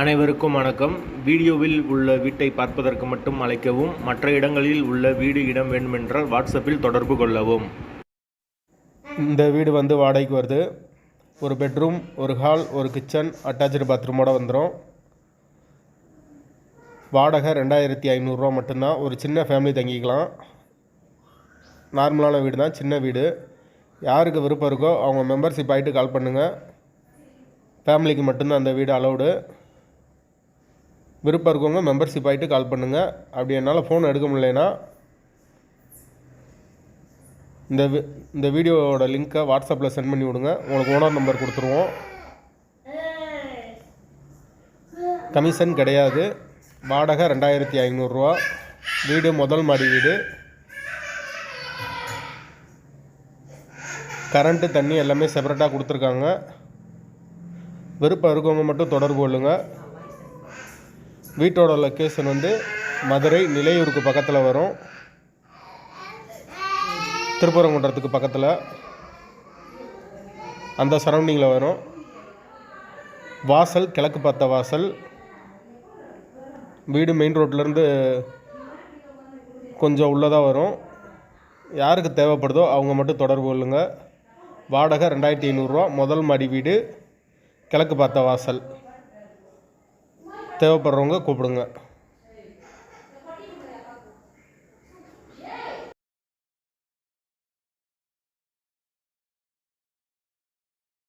அனைவருக்கும் வணக்கம். வீடியோவில் உள்ள வீட்டை பார்ப்பதற்கு மட்டும் அழைக்கவும் மற்ற இடங்களில் உள்ள வீடு இடம் வேண்டுமென்றால் வாட்ஸ்அப்பில் தொடர்பு கொள்ளவும். இந்த வீடு வந்து வாடகைக்கு வருது. ஒரு பெட்ரூம் ஒரு ஹால் ஒரு கிச்சன் அட்டாச்சு பாத்ரூமோடு வந்துடும் வாடகை ரெண்டாயிரத்தி ஐநூறுரூவா மட்டும்தான். ஒரு சின்ன ஃபேமிலி தங்கிக்கலாம். நார்மலான வீடு தான் சின்ன வீடு. யாருக்கு விருப்பம் இருக்கோ அவங்க மெம்பர்ஷிப் ஆகிட்டு கால் பண்ணுங்கள் ஃபேமிலிக்கு மட்டும்தான் அந்த வீடு அலௌடு. விருப்பம் இருக்கவங்க மெம்பர்ஷிப் ஆகிட்டு கால் பண்ணுங்கள் அப்படி என்னால் ஃபோன் எடுக்க முடியலனா இந்த வி- இந்த வீடியோவோட லிங்க்கை வாட்ஸ்அப்பில் சென்ட் பண்ணி விடுங்க. உங்களுக்கு ஓனர் நம்பர் கொடுத்துருவோம். கமிஷன் கிடையாது. வாடகை ரெண்டாயிரத்தி ஐநூறுரூவா வீடு முதல் மாடி வீடு. கரண்ட்டு தண்ணி எல்லாமே செப்பரேட்டாக கொடுத்துருக்காங்க. விருப்பம் இருக்கவங்க மட்டும் தொடர்பு கொள்ளுங்கள் வீட்டோட லொக்கேஷன் வந்து மதுரை நிலையூருக்கு பக்கத்தில் வரும். திருப்பரங்குன்றத்துக்கு பக்கத்தில். அந்த சரௌண்டிங்கில் வரும். வாசல் கிழக்கு பார்த்த வாசல். வீடு மெயின் ரோட்லேருந்து கொஞ்சம் உள்ளதாக வரும். யாருக்கு தேவைப்படுதோ அவங்க மட்டும் தொடர்பு கொள்ளுங்கள் வாடகை ரெண்டாயிரத்தி ஐநூறுரூவா முதல் மாடி வீடு கிழக்கு பார்த்த வாசல். தேவைப்படுறவங்க கூப்பிடுங்க.